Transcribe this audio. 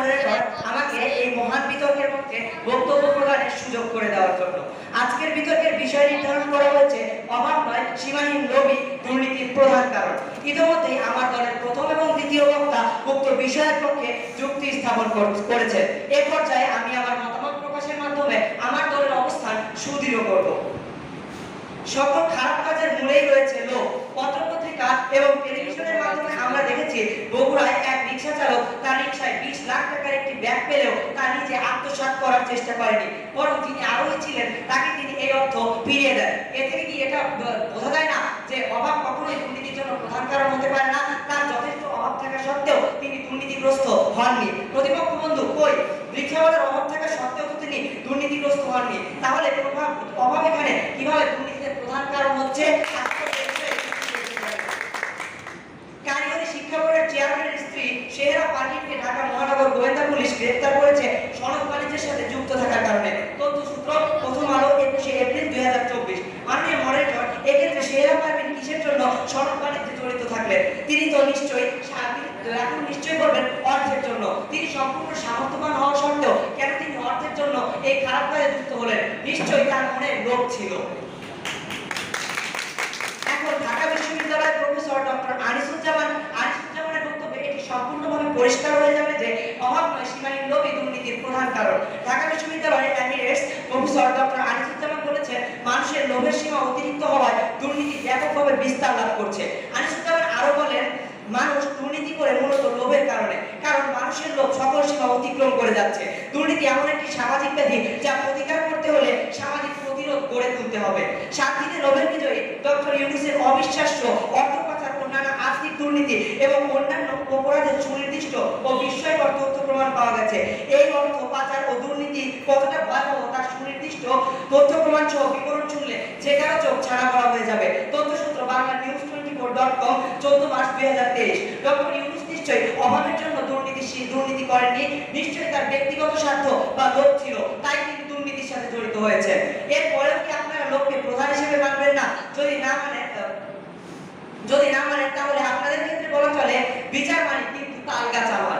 Moderator পর্যায়ে আমি আমার মতামত মাধ্যমে আমার দলের অবস্থান সুদৃঢ় করব। সকল খারাপ কাজের মূলেই রয়েছে লোক পত্রপত্রিকা এবং টেলিভিশনের মাধ্যমে আমরা দেখেছি বগুড়ায় এক রিক্সা চালক তার রিক্সায় বিশ লাখ টাকার একটি ব্যাগ পেলেও তা নিজে আত্মসাৎ করার চেষ্টা করেনি। বরং যিনি আরোহী ছিলেন, তাকে তিনি এই অর্থ ফিরিয়ে দেন। এ থেকে কি এটা বোঝা যায় না যে অভাব কখনোই দুর্নীতির জন্য প্রধান কারণ হতে পারে না? তার যথেষ্ট অভাব থাকা সত্ত্বেও তিনি দুর্নীতিগ্রস্ত হননি। প্রতিপক্ষ বন্ধু, কই? রিক্সাওয়ালার অভাব থাকা সত্ত্বেও তো তিনি দুর্নীতিগ্রস্ত হননি। তাহলে প্রভাব, অভাব এখানে কীভাবে দুর্নীতির প্রধান কারণ হচ্ছে? শেহরা ঢাকা মহানগর গোয়েন্দা পুলিশ গ্রেফতার করেছে। সনদ বাণিজ্যের সাথে যুক্ত থাকার কারণে। তথ্য সূত্র, প্রথম আলো একুশে এপ্রিল দুই হাজার চব্বিশ। মাননীয় মডারেটর, এক্ষেত্রে শেহরা পারভিন কিসের জন্য সনদ বাণিজ্যে জড়িত থাকলেন তিনি তো নিশ্চয়ই এখন নিশ্চয়ই বলবেন অর্থের জন্য। তিনি সম্পূর্ণ সামর্থ্যবান হওয়া সত্ত্বেও কেন তিনি অর্থের জন্য এই খারাপ কাজে যুক্ত হলেন? নিশ্চয়ই তার মনে লোভ ছিল এখন ঢাকা বিশ্ববিদ্যালয়ের প্রফেসর ডক্টর আনিসুজ্জামান আনিসুজ্জামানের বক্তব্যে এটি সম্পূর্ণভাবে পরিষ্কার হয়ে যাবে যে অভাব নয়, সীমাহীন লোভই দুর্নীতির প্রধান কারণ। ঢাকা বিশ্ববিদ্যালয়ের এমিরেটস প্রফেসর ডক্টর আনিসুজ্জামান বলেছেন মানুষের লোভের সীমা অতিরিক্ত হওয়ায় দুর্নীতি ব্যাপকভাবে বিস্তার লাভ করছে। আনিসুজ্জামান আরও বলেন, মানুষ দুর্নীতি করে মূলত লোভের কারণে, কারণ মানুষের লোভ সকল সীমা অতিক্রম করে যাচ্ছে। দুর্নীতি এমন একটি সামাজিক ব্যাধি যা প্রতিকার করতে হলে সামাজিক প্রতিরোধ গড়ে তুলতে হবে। সাত দিনে নোবেল বিজয়ী ডক্টর ইউনিসের অবিশ্বাস্য এবং অন্যান্য অপরাধের সুনির্দিষ্ট ও বিস্ময়কর তথ্য প্রমাণ পাওয়া গেছে। এই অর্থ পাচার ও দুর্নীতি কতটা ভয়াবহ তার সুনির্দিষ্ট তথ্য প্রমাণ সহ বিবরণ শুনলে যে কারও চোখ ছাড়া করা হয়ে যাবে। তথ্য সূত্র Bangla news twenty four dot com, চোদ্দ মার্চ দুই হাজার তেইশ। ডক্টর ইউনুস নিশ্চয়ই অভাবের জন্য দুর্নীতি দুর্নীতি করেননি, নিশ্চয়ই তার ব্যক্তিগত স্বার্থ বা লোভ ছিল, তাই তিনি দুর্নীতির সাথে জড়িত হয়েছে এরপরেও কি विचार मांडण्याची भूमिका चालू आहे